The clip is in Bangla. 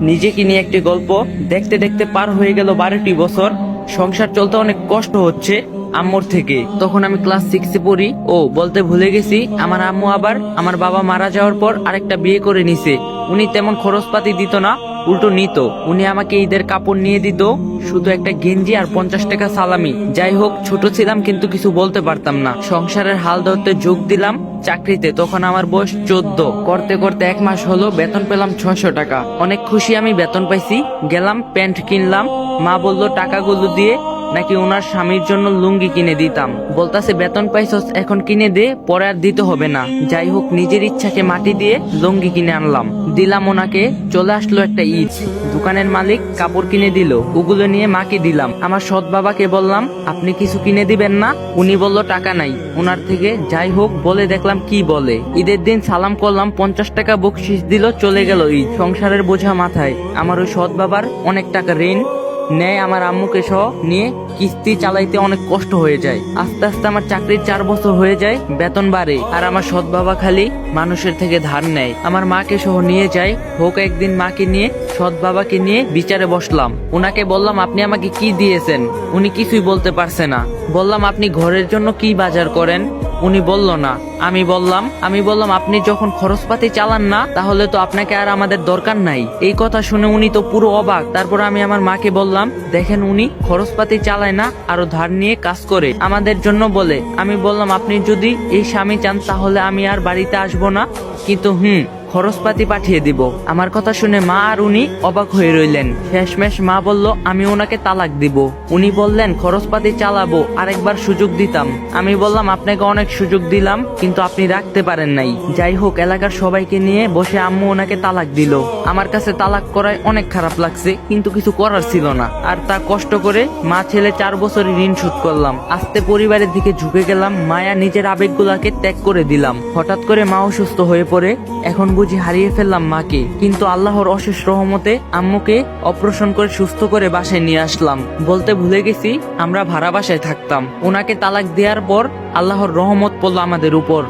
নিজেকে নিয়ে একটি গল্প দেখতে দেখতে পার হয়ে গেল বারোটি বছর। সংসার চলতে অনেক কষ্ট হচ্ছে আম্মুর থেকে। তখন আমি ক্লাস সিক্সে পড়ি। ও, বলতে ভুলে গেছি, আমার আম্মু আবার আমার বাবা মারা যাওয়ার পর আরেকটা বিয়ে করে নিছে। উনি তেমন খরচপাতি দিত না। উল্টো নিত। উনি আমাকে ঈদের কাপড় নিয়ে দিত, শুধু একটা গেঞ্জি আর পঞ্চাশ টাকা সালামি। যাই হোক, ছোট ছিলাম কিন্তু কিছু বলতে পারতাম না। সংসারের হাল ধরতে যোগ দিলাম চাকরিতে, তখন আমার বয়স চোদ্দ। করতে করতে এক মাস হলো, বেতন পেলাম ছশো টাকা। অনেক খুশি আমি বেতন পাইছি, গেলাম, প্যান্ট কিনলাম। মা বলল, টাকাগুলো দিয়ে নাকি ওনার স্বামীর জন্য লুঙ্গি কিনে দিতাম। বলতাছে, বেতন পাইছস, এখন কিনে দে, পরে আর দিতে হবে না। যাই হোক নিজের ইচ্ছাকে মাটি দিয়ে লুঙ্গি কিনে আনলাম। দিলাম ওনাকে, চলে আসলো একটা ঈদ। দোকানের মালিক কাপড় কিনে দিল, ওগুলো নিয়ে মাকে দিলাম। আমার সৎ বাবাকে বললাম, আপনি কিছু কিনে দিবেন না? উনি বলল, টাকা নাই। ওনার থেকে যাই হোক বলে দেখলাম, কি বলে? ঈদের দিন সালাম করলাম, পঞ্চাশ টাকা বকশিস দিল, চলে গেল ঈদ। সংসারের বোঝা মাথায়, আমার ওই সৎ বাবার অনেক টাকা ঋণ নেয় আমার আম্মুকে সহ নিয়ে কিস্তি চালাইতে অনেক কষ্ট হয়ে যায়। আস্তে আস্তে আমার চাকরির চার বছর হয়ে যায়, বেতন বাড়ে আর আমার সৎ বাবা খালি মানুষের থেকে ধার নেয়। আমার মাকে সহ নিয়ে যায় হোক একদিন মাকে নিয়ে সৎ বাবাকে নিয়ে বিচারে বসলাম। ওনাকে বললাম, আপনি আমাকে কি দিয়েছেন? উনি কিছুই বলতে পারছে না। বললাম, আপনি ঘরের জন্য কি বাজার করেন? উনি বলল, না। আমি বললাম আমি বললাম, আপনি যখন খরচপাতি চালান না, তাহলে তো আপনাকে আর আমাদের দরকার নাই। এই কথা শুনে উনি তো পুরো অবাক। তারপর আমি আমার মাকে বললাম, দেখেন উনি খরচপাতি চালায় না, আরও ধার নিয়ে কাজ করে, আমাদের জন্য বলে। আমি বললাম, আপনি যদি এই স্বামী চান, তাহলে আমি আর বাড়িতে আসব না। কিন্তু হুম খরচপাতি পাঠিয়ে দিব। আমার কথা শুনে মা আর উনি অবাক হয়ে রইলেন। শেষমেশ মা বলল, আমি ওনাকে তালাক দিব। উনি বললেন, খরচপাতি চালাবো, আরেকবার সুযোগ দিতাম। আমি বললাম, আপনাকে অনেক সুযোগ দিলাম, কিন্তু আপনি রাখতে পারেন নাই। যাই হোক, এলাকার সবাইকে নিয়ে বসে আম্মু ওনাকে তালাক দিল। আমার কাছে তালাক করায় অনেক খারাপ লাগছে, কিন্তু কিছু করার ছিল না। আর তা কষ্ট করে মা ছেলে চার বছর ঋণ শোধ করলাম। আস্তে পরিবারের দিকে ঝুঁকে গেলাম, মায়া নিজের আবেগগুলাকে ত্যাগ করে দিলাম। হঠাৎ করে মা অসুস্থ হয়ে পড়ে, এখন বুঝি হারিয়ে ফেললাম মাকে, কিন্তু আল্লাহর অশেষ রহমতে আম্মুকে অপারেশন করে সুস্থ করে বাসায় নিয়ে আসলাম। বলতে ভুলে গেছি, আমরা ভাড়া বাসায় থাকতাম। ওনাকে তালাক দেওয়ার পর আল্লাহর রহমত পড়ল আমাদের উপর।